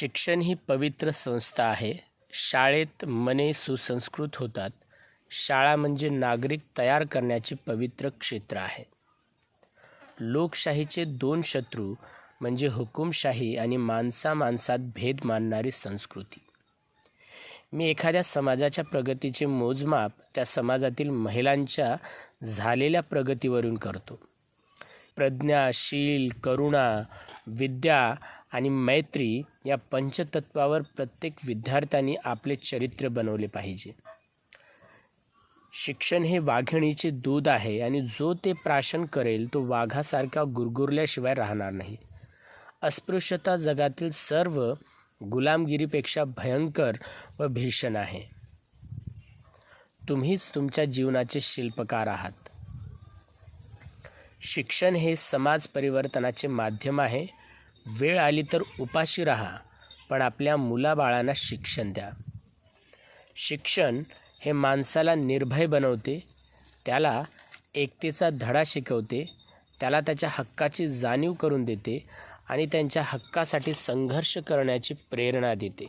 शिक्षण ही पवित्र संस्था आहे. शाळेत मने सुसंस्कृत होतात. शाळा म्हणजे नागरिक तयार करण्याचे पवित्र क्षेत्र आहे. लोकशाहीचे दोन शत्रू म्हणजे हुकुमशाही आणि माणसा माणसात भेद मानणारी संस्कृती. मी एखाद्या समाजाच्या प्रगतीचे मोजमाप त्या समाजातील महिलांच्या झालेल्या प्रगतीवरून करतो. प्रज्ञा शील करुणा विद्या आणि मैत्री या पंचतत्वावर प्रत्येक विद्यार्थ्यांनी आपले चरित्र बनवले पाहिजे. शिक्षण हे वाघिणीचे दूध आहे आणि जो ते प्राशन करेल तो वाघासारखा गुरगुरल्याशिवाय राहणार नाही. अस्पृश्यता जगातील सर्व गुलामगिरीपेक्षा भयंकर व भीषण आहे. तुम्हीच तुमच्या जीवनाचे शिल्पकार आहात. शिक्षण हे समाज परिवर्तनाचे माध्यम आहे. वेळ आली तर उपाशी राहा पण आपल्या मुलाबाळांना शिक्षण द्या. शिक्षण हे माणसाला निर्भय बनवते त्याला एकतेचा धडा शिकवते त्याला त्याच्या हक्काची जाणीव करून देते आणि त्यांच्या हक्कासाठी संघर्ष करण्याची प्रेरणा देते.